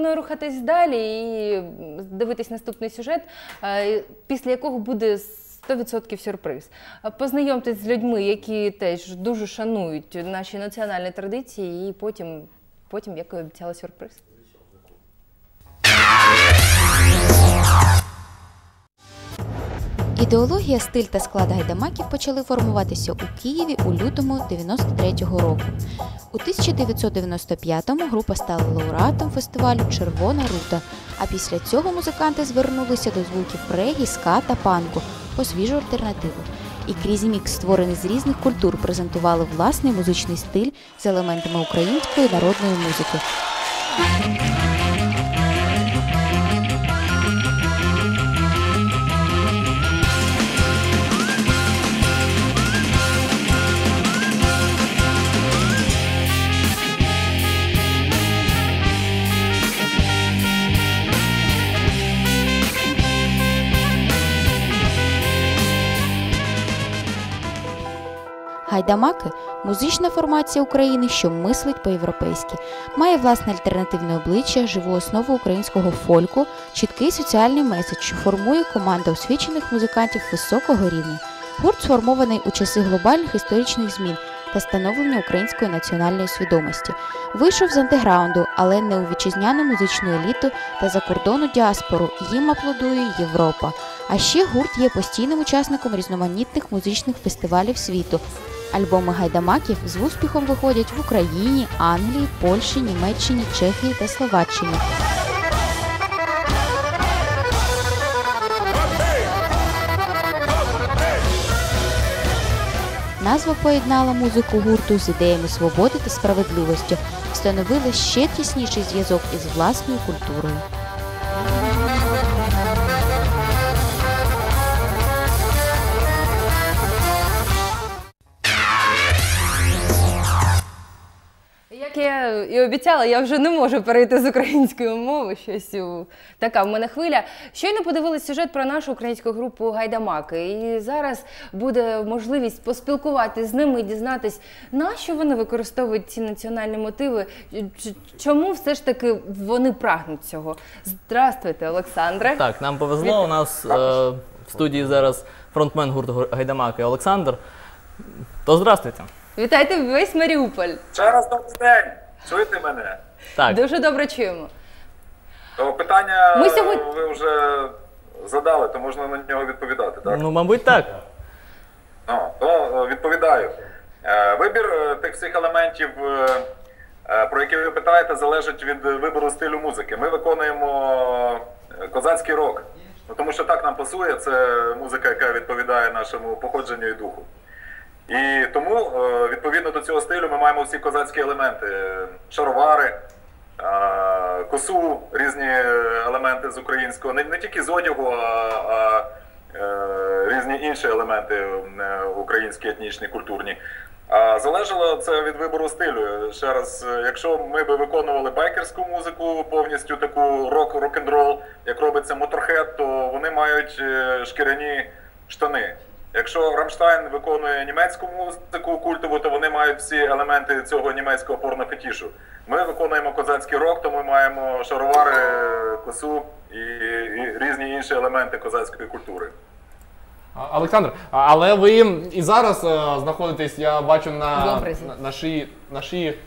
пропоную рухатись далі і дивитись наступний сюжет, е, після якого буде 100% сюрприз. Познайомтесь з людьми, які теж дуже шанують наші національні традиції, і потім, потім як і обіцяла, сюрприз. Ідеологія, стиль та склад гайдамаків почали формуватися у Києві у лютому 93-го року. У 1995-му група стала лауреатом фестивалю Червона рута. А після цього музиканти звернулися до звуків регі, ска та панку по свіжу альтернативу. І крізь мікс, створений з різних культур, презентували власний музичний стиль з елементами української народної музики. Гайдамаки музична формація України, що мислить по-європейськи, має власне альтернативне обличчя, живу основу українського фольку, чіткий соціальний меседж, що формує команда освічених музикантів високого рівня. Гурт сформований у часи глобальних історичних змін та становлення української національної свідомості. Вийшов з антиграунду, але не у вітчизняну музичну еліту та за кордону діаспору. Їм аплодує Європа. А ще гурт є постійним учасником різноманітних музичних фестивалів світу. Альбоми гайдамаків з успіхом виходять в Україні, Англії, Польщі, Німеччині, Чехії та Словаччині. Назва поєднала музику гурту з ідеями свободи та справедливості, встановили ще тісніший зв'язок із власною культурою. І обіцяла, я вже не можу перейти з української мови. Щось у... така в мене хвиля. Щойно подивилися сюжет про нашу українську групу Гайдамаки. І зараз буде можливість поспілкуватися з ними і дізнатись, на що вони використовують ці національні мотиви, чому все ж таки вони прагнуть цього. Здравствуйте, Олександре. Так, нам повезло. У нас е, в студії зараз фронтмен гурту Гайдамаки Олександр. То здрастуйте. Вітайте весь Маріуполь. Ще раз добрий день. Чуєте мене? Так, Дуже добре чуємо. То питання Ми сьогодні- ви вже задали, то можна на нього відповідати, так? ну мабуть, так. Ну, то е, відповідаю. Е, Вибір е, тих всіх елементів, е, е, про які ви питаєте, залежить від вибору стилю музики. Ми виконуємо е, козацький рок, ну, тому що так нам пасує. Це музика, яка відповідає нашому походженню і духу. І тому, е, відповідно до цього стилю, ми маємо всі козацькі елементи: шаровари, е, косу, різні елементи з українського, не, не тільки з одягу, а, а е, різні інші елементи українські, етнічні, культурні. А залежало це від вибору стилю. Ще раз, якщо ми би виконували байкерську музику, повністю таку рок рок-н-рол, як робиться Motorhead, то вони мають шкіряні штани. Якщо Рамштайн виконує німецьку музику культову, то вони мають всі елементи цього німецького порнофетішу. Ми виконуємо козацький рок, то ми маємо шаровари, косу і, і різні інші елементи козацької культури. Олександр, але ви і зараз е, знаходитесь, я бачу на, образі. на, на шиї, на шиї,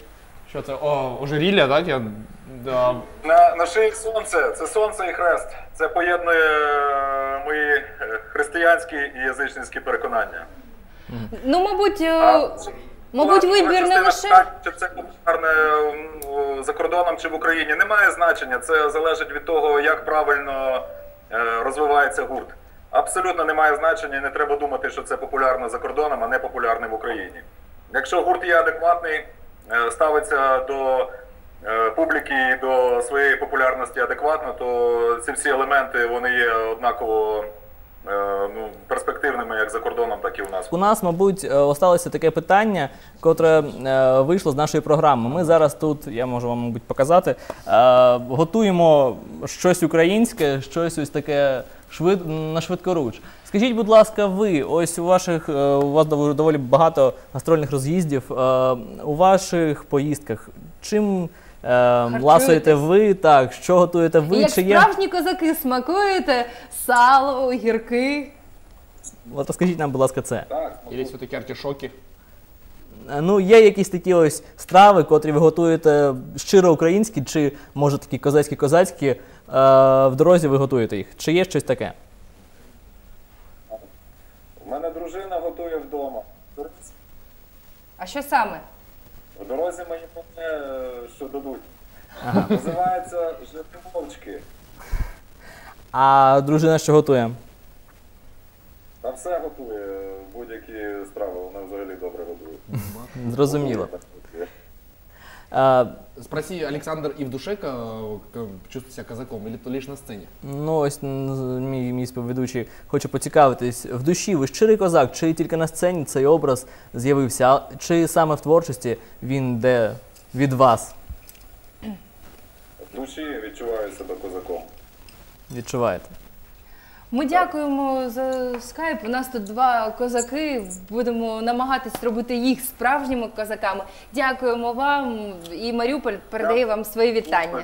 що це, о, ожерілля, так? Я, да, На, на шиї сонце, це сонце і хрест. Це поєднує е, мої е, християнські і язичницькі переконання. Ну, мабуть, е, А, мабуть, вибір не лише. Чи це популярне за кордоном чи в Україні? Немає значення. Це залежить від того, як правильно розвивається гурт. Абсолютно немає значення, і не треба думати, що це популярно за кордоном, а не популярне в Україні. Якщо гурт є адекватний, ставиться до публіки і до своєї популярності адекватно, то ці всі елементи вони є однаково е, ну, перспективними як за кордоном, так і у нас. У нас, мабуть, е, осталося таке питання, котре е, вийшло з нашої програми. Ми зараз тут, я можу вам, мабуть, показати, е, готуємо щось українське, щось ось таке швид, на швидкоруч. Скажіть, будь ласка, ви, ось у ваших, е, у вас дов- доволі багато гастрольних роз'їздів, е, у ваших поїздках, чим, ласуєте ви, так, що готуєте ви, як чи є. справжні козаки смакуєте сало, огірки. От розкажіть нам, будь ласка, це. Так, Или все-таки артишоки? Е, Ну, є якісь такі ось страви, котрі ви готуєте щиро українські, чи може такі козацькі-козацькі, е, в дорозі ви готуєте їх. Чи є щось таке? у мене дружина готує вдома. А що саме? В дорозі мені мене що дадуть. Називається жити мовчки. А дружина що готує? Та все готує, будь-які страви, вона взагалі добре готує. Зрозуміло. Спроси, Александр, и в душе чувствует себя казаком, или то лишь на сцене? Ну, ось мій, мій співведучий хоче поцікавитись. В душі ви щирий козак, чи тільки на сцені цей образ з'явився, чи саме в творчості він де від вас В душі відчуваю себе козаком. відчуваєте? Ми дякуємо за скайп. У нас тут два козаки. Будемо намагатись робити їх справжніми козаками. Дякуємо вам і Маріуполь передає вам свої вітання.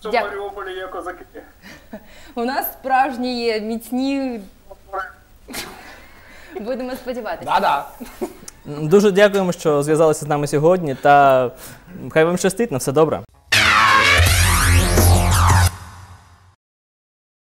Що в. Маріуполі є козаки? У нас справжні є міцні. Будемо сподіватися. Да-да. Дуже дякуємо, що зв'язалися з нами сьогодні. Та хай вам щастить на все добре.